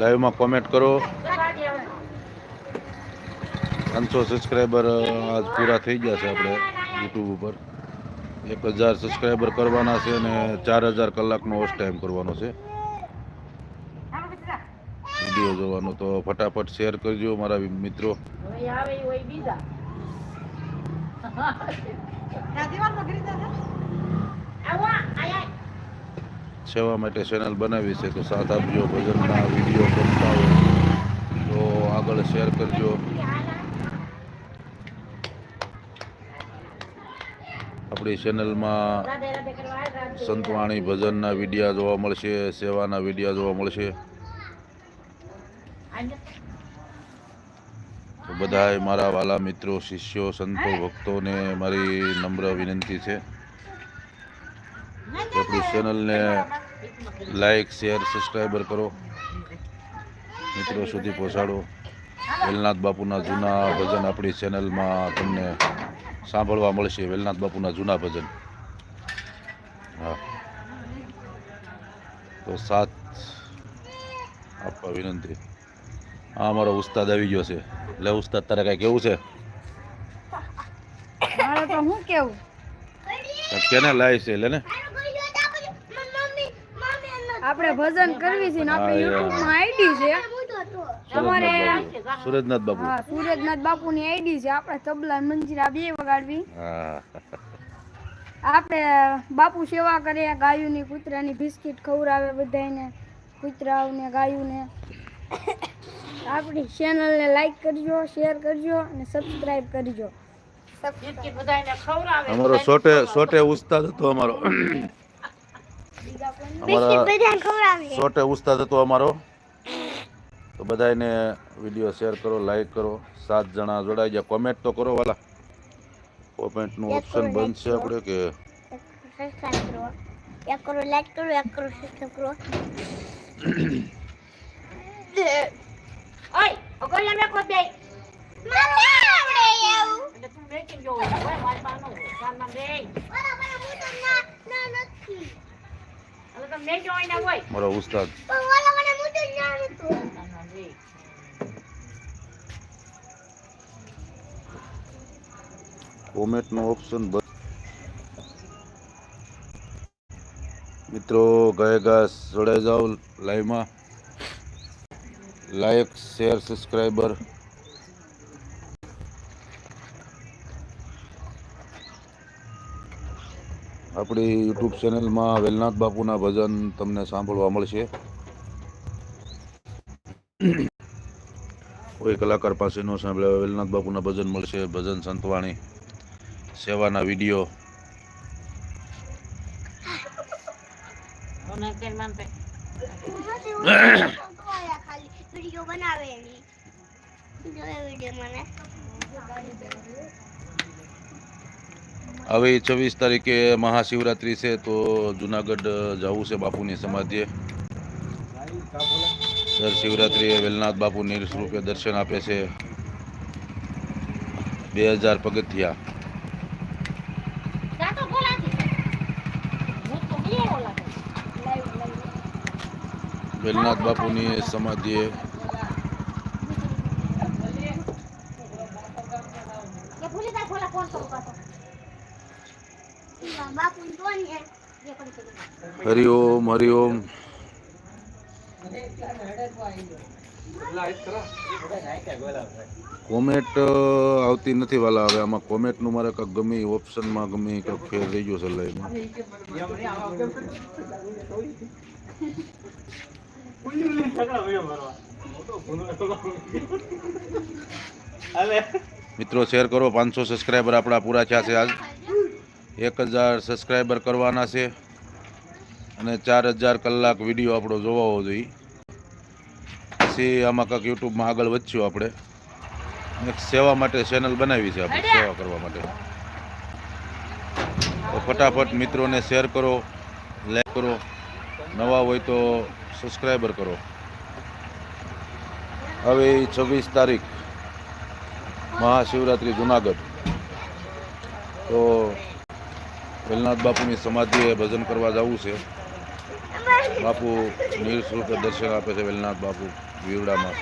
લાઈવમાં કોમેન્ટ કરો. પાંચસો સબસ્ક્રાઈબર આજ પૂરા થઈ ગયા છે આપણે યુટ્યુબ ઉપર. એક હજાર સબસ્ક્રાઈબર કરવાના છે અને ચાર હજાર કલાકનો વોચ ટાઈમ કરવાનો છે. વીડિયો જોવાનો તો ફટાફટ શેર કરજો મારા મિત્રો. સેવા માટે ચેનલ બનાવી છે, તો સાથ આપજો ભજનના વીડિયો ગમતા હોય તો આગળ શેર કરજો. આપણી ચેનલમાં સંતવાણી ભજનના વિડીયા જોવા મળશે, સેવાના વિડીયા જોવા મળશે. બધાય મારા વાલા મિત્રો, શિષ્યો, સંતો, ભક્તોને મારી નમ્ર વિનંતી છે. આપણી ચેનલને લાઈક શેર સબસ્ક્રાઈબર કરો. મિત્રો સુધી પહોંચાડો. વેલનાથ બાપુના જૂના ભજન આપણી ચેનલમાં તમને સાંભળવા મળશે. વેલનાથ બાપુના જૂના ભજન. હા. તો સાથ આપવા વિનંતી. આ અમારો ઉસ્તાદ આવી ગયો છે. એટલે ઉસ્તાદ તારે કાંઈ કેવું છે? મારે હું કેને લાય છે એટલે ને. આપણે ભજન કરવી છે ને આપણે YouTube યુટ્યુબમાં આઈડી છે. તમારે સુરજનાથ બાપુ. હા સૂરજનાથ બાપુની આઈડી છે. આપણે તબલા ને મંજીરા બે વગાડવી. આપણે બાપુ સેવા કરે ગાયુની કૂતરાની બિસ્કિટ ખવડાવે બધાને કૂતરાઓને ગાયુને. આપણી ચેનલને લાઈક કરજો શેર કરજો અને સબસ્ક્રાઇબ કરજો. અમારો સોટે સોટે ઉસ્તાદ હતો અમારો. અમારા સોટે ઉસ્તાદ હતો અમારો. તો બધાને વીડિયો શેર કરો લાઈક કરો. સાત જણા જોડાઈ ગયા. કોમેન્ટ તો કરો વાલા. કોમેન્ટનું ઓપ્શન બંધ છે આપણે કે? સબસ્ક્રાઇબ કરો. એક કરો લાઈક કરો એક કરો. સબસ્ક્રાઇબ કરો મને આવડે એવું. મારા મને મોટો ના ના નથી મારો ઉસ્તાદ પણ ઓલા મને મોટો ના નતું કોમેન્ટનો ઓપ્શન મિત્રો ગયા ગયા જોડાઈ જાઓ લાઈવમાં લાઈક શેર સબસ્ક્રાઈબર આપણી યુટ્યુબ ચેનલમાં વેલનાથ બાપુના ભજન તમને સાંભળવા મળશે. કોઈ કલાકાર પાસે ન સાંભળ્યા વેલનાથ બાપુના ભજન મળશે. ભજન સંતવાણી, સેવાના વીડિયો. બનાવે હવે છવ્વીસ તારીખે મહાશિવરાત્રિ છે તો જુનાગઢ જવું છે બાપુની સમાધિએ. દર શિવરાત્રિએ વેલનાથ બાપુ નિઃસ્વરૂપે દર્શન આપે છે. બે હજાર પગથિયા. વેલનાથ બાપુની સમાધિએ. બાપુ કોણ છે? હરિઓમ હરિઓમ કોમેટ આવતી નથી વાલા હવે આમાં કોમેટનું મારે કંઈક ગમે ઓપ્શનમાં ગમે કંઈક ફેર રહી ગયો છે લઈને મિત્રો, શેર કરો, પાંચસો સબસ્ક્રાઈબર આપણા પૂરા થયા છે આજ. એક હજાર સબસ્ક્રાઈબર કરવાના છે અને ચાર હજાર કલાક વીડિયો આપણો જોવાવો જોઈએ. પછી આમાં કાંક યુટ્યુબમાં આગળ વધશું આપણે. એક સેવા માટે ચેનલ બનાવી છે આપણે, સેવા કરવા માટે. તો ફટાફટ મિત્રોને શેર કરો લાઈક કરો. નવા હોય તો સબસ્ક્રાઈબર કરો. હવે છવ્વીસ તારીખ, મહાશિવરાત્રિ જુનાગઢ. તો વેલનાથ બાપુની સમાધિએ ભજન કરવા જવું છે. બાપુ નિઃશુલ્ક દર્શન આપે છે વેલનાથ બાપુ વીવડામાં